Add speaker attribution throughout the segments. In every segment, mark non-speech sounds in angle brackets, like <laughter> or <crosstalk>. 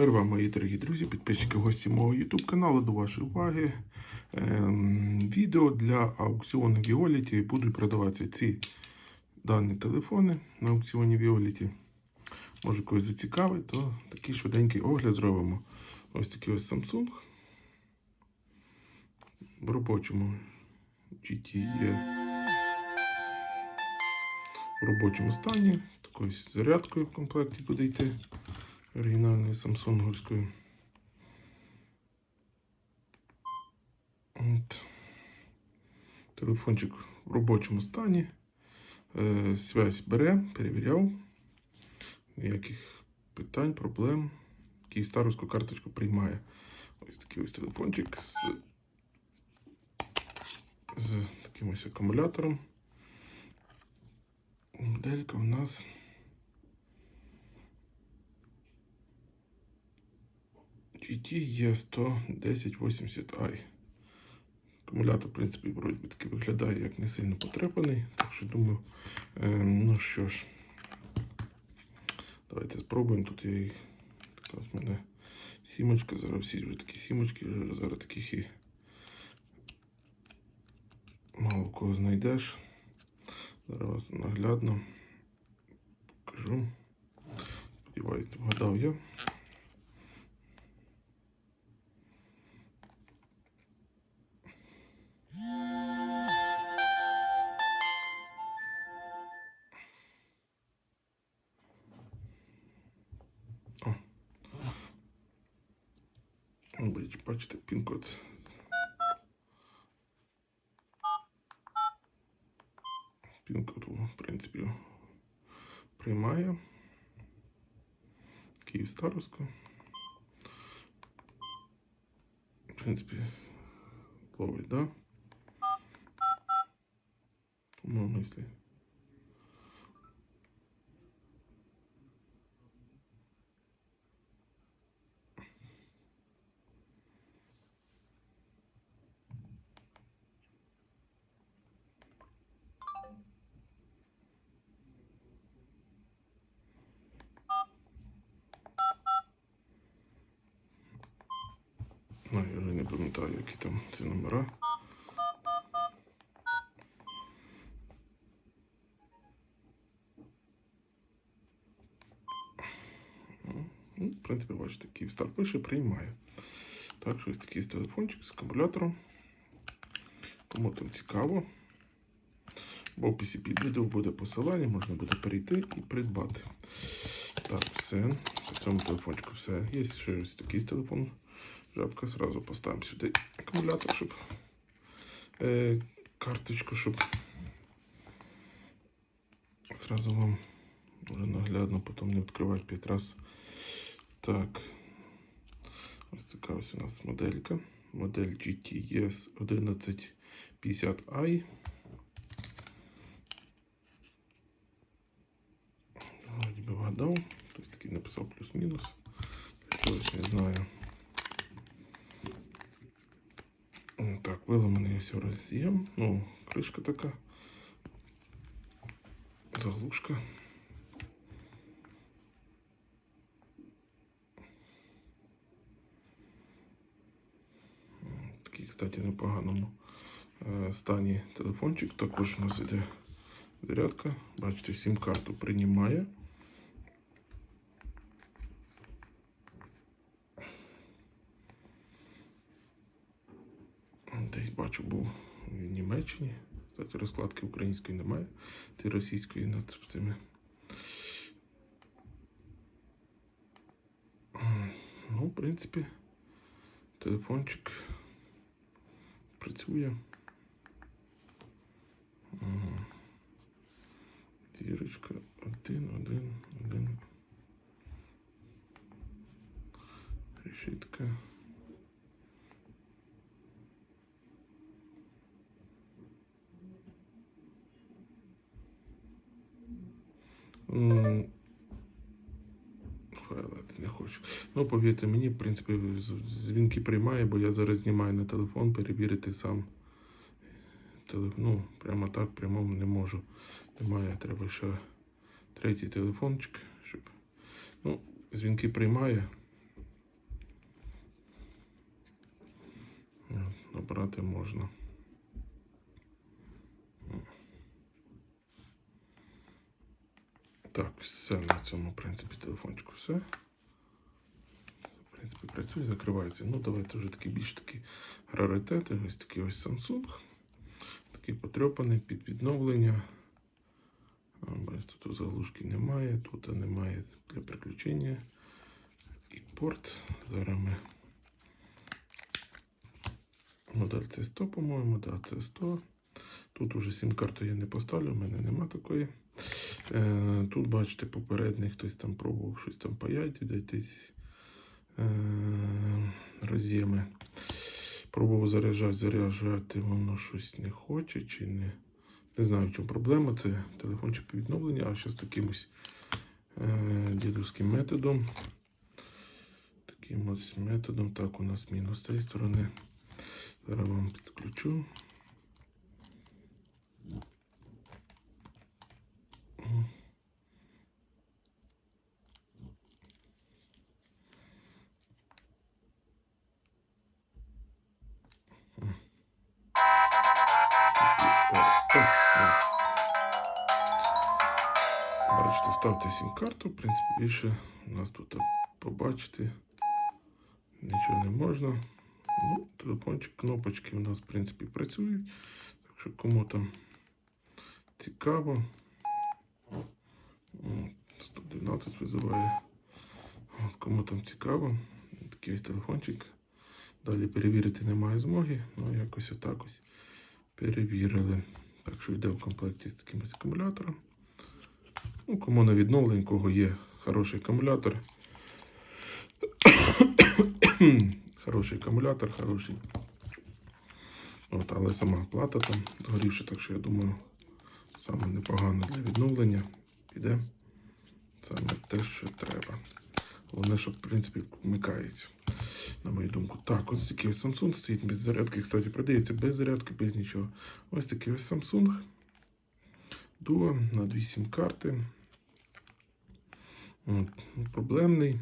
Speaker 1: Мир вам, мої дорогі друзі, підписчики, гості мого YouTube каналу. До вашої уваги. Ем, відео для аукціону Violet. Будуть продаватися ці дані телефони на аукціоні Violet. Може когось зацікавить, то такий швиденький огляд зробимо. Ось такий ось Samsung. В робочому GT є в робочому стані. З такою зарядкою в комплекті буде йти оригінальною самсунговською. От. Телефончик в робочому стані. Е, связь бере, перевіряв. Ніяких питань, проблем. Київстаровську карточку приймає. Ось такий ось телефончик з, з таким ось акумулятором. Моделька у нас GT є 11080i. Акумулятор, в принципі, вроді таки виглядає як не сильно потрепаний. Так що думаю, е, ну що ж, давайте спробуємо. Тут є така в мене сімочка. Зараз всі вже такі сімочки, зараз таких і мало кого знайдеш. Зараз наглядно покажу. Сподіваюсь, вгадав я. О. Бачите, бачите, пін-код. Пін-код, в принципі, приймає. Київстаровську. В принципі, ловить, да? По-моєму, якщо... Ну, я вже не пам'ятаю, які там ці номера. Ну, в принципі, бачите, Київстар пише, приймає. Так, ось такий телефончик з акумулятором. Кому там цікаво. В описі під відео буде посилання, можна буде перейти і придбати. Так, все. По цьому телефончику все. Є ще ось такий телефон. Жабка, сразу поставимо сюди акумулятор, щоб е, карточку, щоб сразу вам вже наглядно потім не відкривати 5 раз. Так. Ось така у нас моделька. Модель GTS 1150i. Вроді би вгадав. Хтось такий написав плюс-мінус. Чогось не знаю. Так, виламаний все роз'єм. Ну, кришка така. Заглушка. Такий, кстати, непоганому е, стані телефончик. Також у нас іде зарядка. Бачите, сім-карту приймає. Десь бачу, був в Німеччині. Кстати, розкладки української немає, ти російської над цими. Ну, в принципі, телефончик працює. Ага. Зірочка один, один, один. Решітка. Хайлайт не хочу. Ну, повірте мені, в принципі, дзвінки приймає, бо я зараз знімаю на телефон, перевірити сам. Ну, прямо так, прямому не можу. Немає, треба ще третій телефончик, щоб. Ну, дзвінки приймає. Набрати можна. Так, все на цьому, в принципі, телефончику все. В принципі, працює, закривається. Ну, давайте вже такі більш такі раритети. Ось такий ось Samsung. Такий потрьопаний під відновлення. Бачите, тут заглушки немає, тут немає для приключення. І порт. Зараз ми. Модель це 100, по-моєму, да, це 100. Тут уже сім-карту я не поставлю, в мене нема такої. Е, тут, бачите, попередній хтось там пробував щось там паяти, десь е, роз'єми. Пробував заряджати, заряджати, воно щось не хоче чи не. Не знаю, в чому проблема. Це телефончик відновлення, а ще з таким ось е, дідовським методом. Таким ось методом. Так, у нас мінус з цієї сторони. Зараз вам підключу. Ставте сім-карту. В принципі, більше у нас тут побачити нічого не можна. Ну, телефончик, кнопочки у нас, в принципі, працюють. Так що кому там цікаво. 112 визиває. От, кому там цікаво, такий ось телефончик. Далі перевірити немає змоги, ну якось отак ось перевірили. Так що йде в комплекті з таким ось акумулятором. Ну, кому на відновлення, кого є хороший акумулятор. <coughs> хороший акумулятор, хороший. От, але сама плата там згорівша, так що я думаю, саме непогано для відновлення піде саме те, що треба. Головне, щоб, в принципі, вмикається, на мою думку. Так, ось такий ось Samsung стоїть без зарядки. Кстати, продається без зарядки, без нічого. Ось такий ось Samsung. Duo на 2 сім карти. Ну, проблемний.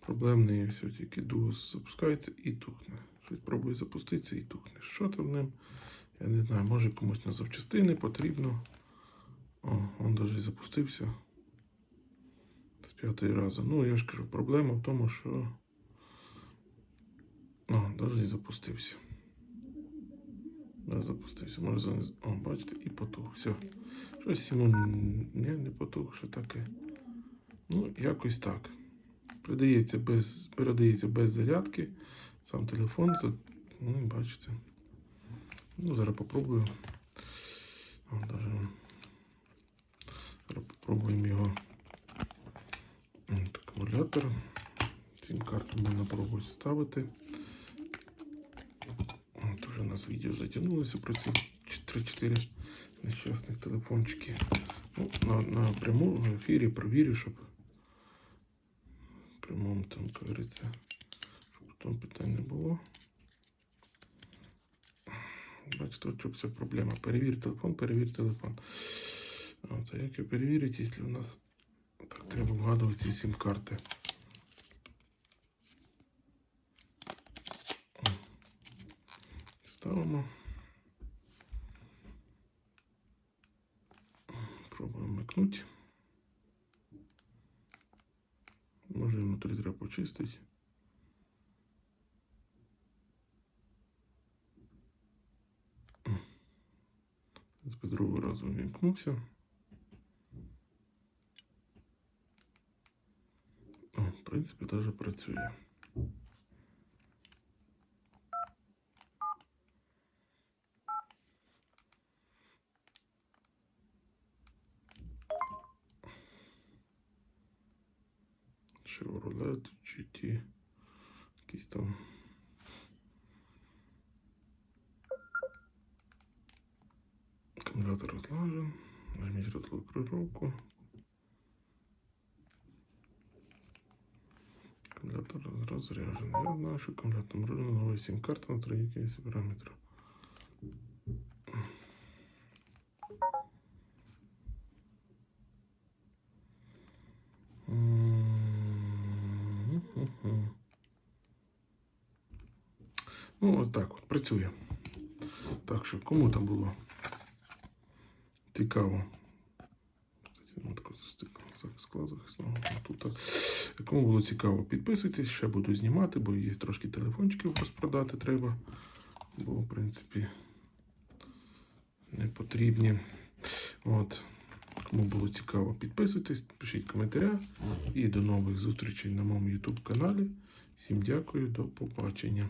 Speaker 1: Проблемний все тільки Duo запускається і тухне. Щось пробує запуститися і тухне. Що там ним? Я не знаю, може комусь на запчастини потрібно. О, він навіть запустився. З п'ятої разу. Ну, я ж кажу, проблема в тому, що. О, навіть запустився. Да, запустився. Може занес. О, бачите, і потух. Все. Щось йому не, не потух, що таке. Ну, якось так. Передається без, передається без зарядки. Сам телефон. За... Ну, бачите. Ну, зараз попробую. О, даже... Зараз попробуємо його. От, акумулятор. Сім карту можна пробувати ставити. От уже у нас відео затягнулося про ці 3-4 нещасних телефончики. Ну, на, на прямому ефірі провірю, щоб в прямому там, як говориться, щоб там питань не було. Бачите, от чому це проблема. Перевір телефон, перевір телефон. От, а як його перевірити, якщо у нас так треба вгадувати ці сім карти? Ставимо. Пробуємо вмикнути. Може внутрі треба почистити. З другого разу вімкнувся. В принципі, теж працює. Chevrolet GT. Якийсь там. Аккумулятор разложен. Нажмите разблокировку. Аккумулятор разряжен. Я знаю, что аккумулятор разряжен. Новая сим-карта на тройке есть параметры. Ну, ось так от працює. Так що, кому там було цікаво. Тут так. Кому було цікаво, підписуйтесь, ще буду знімати, бо є трошки телефончиків розпродати треба. Бо, в принципі, не потрібні. От. Кому було цікаво, підписуйтесь, пишіть коментаря. І до нових зустрічей на моєму YouTube каналі. Всім дякую, до побачення.